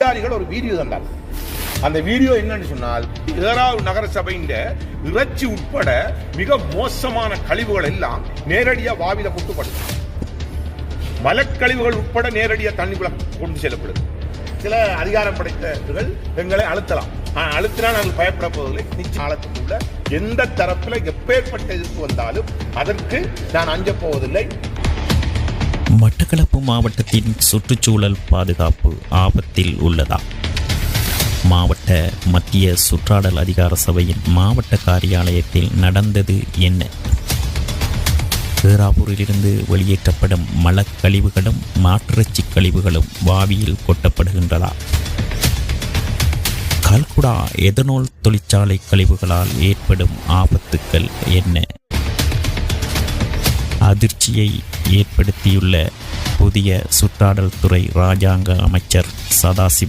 அதிகாரிகள் ஒரு வீடியோ தந்தார் அந்த வீடியோ என்னன்னு சொன்னால் ஏறாவது நகர சபையின் இறைச்சி உட்பட மிக மோசமான கழிவுகள் எல்லாம் நேரடியாக வாவில கொட்டுப்படுது மலக்கழிவுகள் உட்பட நேரடியாக தண்ணிக்குள்ள கொண்டு செல்லப்படுது. சில அதிகாரம் படைத்தவர்கள் எங்களை அழுத்தலாம். ஆனா அழுத்தினா நாங்கள் பயப்பட போவதில்லை. நிச்சயம் காலத்துக்குள்ள எந்த தரப்பில் எப்பேற்பட்ட எதிர்ப்பு வந்தாலும் அதற்கு நான் அஞ்ச போவதில்லை. மட்டக்களப்பு மாவட்டத்தின் சுற்றுச்சூழல் பாதுகாப்பு ஆபத்தில் உள்ளதா? மாவட்ட மத்திய சுற்றாடல் அதிகார சபையின் மாவட்ட காரியாலயத்தில் நடந்தது என்ன? பேராபூரிலிருந்து வெளியேற்றப்படும் மலக்கழிவுகளும் மாற்றிறைச்சி கழிவுகளும் வாவியில் கொட்டப்படுகின்றதா? கல்குடா எதனோல் தொழிற்சாலை கழிவுகளால் ஏற்படும் ஆபத்துக்கள் என்ன? அதிர்ச்சியை ஏற்படுத்தியுள்ள புதிய சுற்றாடல் துறை ராஜாங்க அமைச்சர் சதாசிவம்.